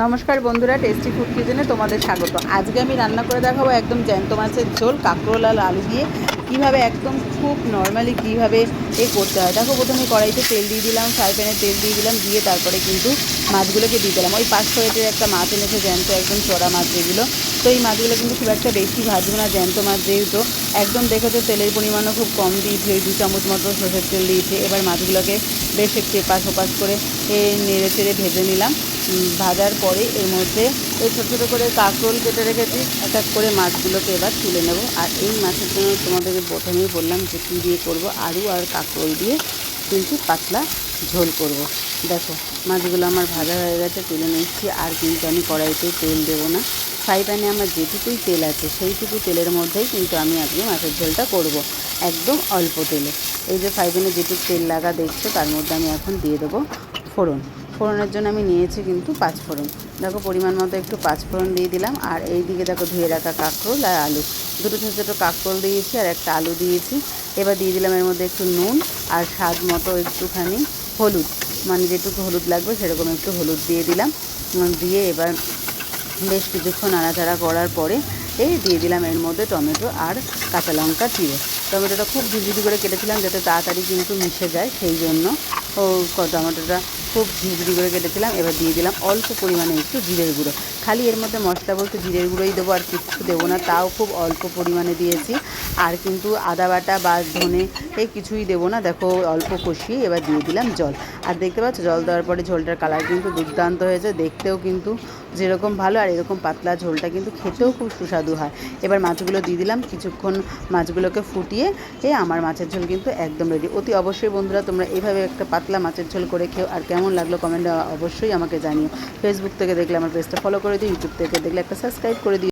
নমস্কার বন্ধুরা tasty food কিচেনে তোমাদের স্বাগত। আজকে আমি রান্না করে দেখাবো একদম জ্যান্ত মাছের ঝোল, কাঁকরোল আর আলু দিয়ে। কীভাবে একদম খুব নর্মালি কীভাবে এ করতে হয়। দেখো, প্রথমে কড়াইতে তেল দিয়ে দিলাম ফ্রাই প্যানে তেল দিয়ে দিলাম, দিয়ে তারপরে কিন্তু মাছগুলোকে দিয়ে দিলাম। ওই পাঁচশো রেটের একটা মাছ এনেছে জ্যান্ত, একদম চড়া মাছ যেগুলো। তো এই মাছগুলো কিন্তু খুব একটা বেশি ভাজবো না, জ্যান্ত মাছ যেহেতু। একদম দেখেছ, তেলের পরিমাণও খুব কম দিয়েছে ওই দু চামচ মতো সর্ষের তেল দিয়েছে। এবার মাছগুলোকে বেশ একটু এপাশ ওপাশ করে নেড়ে চেড়ে ভেজে নিলাম। ভাজার পরে এর মধ্যে এই ছোটো ছোটো করে কাঁকরোল কেটে রেখেছি। এক এক করে মাছগুলোকে এবার তুলে নেব। আর এই মাছের জন্য তোমাদেরকে প্রথমেই বললাম যে কী দিয়ে করব, আলু আর কাঁকরোল দিয়ে কিন্তু পাতলা ঝোল করব। দেখো, মাছগুলো আমার ভাজা হয়ে গেছে, তুলে নিচ্ছি। আর কিন্তু আমি কড়াইতে তেল দেবো না। ফ্রাই প্যানে আমার যেটুকুই তেল আছে, সেইটুকু তেলের মধ্যেই কিন্তু আমি আজকে মাছের ঝোলটা করব, একদম অল্প তেলে। এই যে ফ্রাই প্যানে যেটুকু তেল লাগা দেখছ, তার মধ্যে আমি এখন দিয়ে দেবো ফোড়ন। ফোড়নের জন্য আমি নিয়েছি কিন্তু পাঁচ ফোড়ন। দেখো পরিমাণ মতো একটু পাঁচ ফোড়ন দিয়ে দিলাম। আর এই দিকে দেখো ধুয়ে রাখা কাঁকরোল আর আলু। দুটো ছোটো ছোটো কাঁকরোল দিয়েছি আর একটা আলু দিয়েছি। এবার দিয়ে দিলাম এর মধ্যে একটু নুন আর স্বাদ মতো একটুখানি হলুদ। মানে যেটুকু হলুদ লাগবে সেরকম একটু হলুদ দিয়ে দিলাম। দিয়ে এবার বেশ কিছুক্ষণ নাড়াচাড়া করার পরে এই দিয়ে দিলাম এর মধ্যে টমেটো আর কাঁচা লঙ্কা চিড়ে টমেটোটা খুব ঝিঝিঝি করে কেটেছিলাম যাতে তাড়াতাড়ি কিন্তু মিশে যায় সেই জন্য। ও টমেটোটা খুব ঝিঝিঝি করে কেটেছিলাম, এবার দিয়ে দিলাম অল্প পরিমাণে একটু জিরের গুঁড়ো। খালি এর মধ্যে মশলা বলতে জিরের গুঁড়োই দেবো আর কিচ্ছু দেবো না, তাও খুব অল্প পরিমাণে দিয়েছি। আর কিন্তু আদা বাটা বা ধনে এই কিছুই দেবো না, দেখো অল্প কষিয়ে এবার দিয়ে দিলাম জল। আর দেখতে পাচ্ছ, জল দেওয়ার পরে ঝোলটার কালার কিন্তু দুর্দান্ত হয়েছে, দেখতেও কিন্তু যেরকম ভালো আর এরকম পাতলা ঝোলটা কিন্তু খেতেও খুব সুস্বাদু হয়। এবার মাছগুলো দিয়ে দিলাম, কিছুক্ষণ মাছগুলোকে ফুটিয়ে এ আমার মাছের ঝোল কিন্তু একদম রেডি অতি অবশ্যই বন্ধুরা, তোমরা এইভাবে একটা পাতলা মাছের ঝোল করে খেও, আর কেমন লাগল কমেন্টে অবশ্যই আমাকে জানিও। ফেসবুক থেকে দেখলে আমার পেজটা ফলো করে দিও ইউটিউব থেকে দেখলে একটা সাবস্ক্রাইব করে দিও।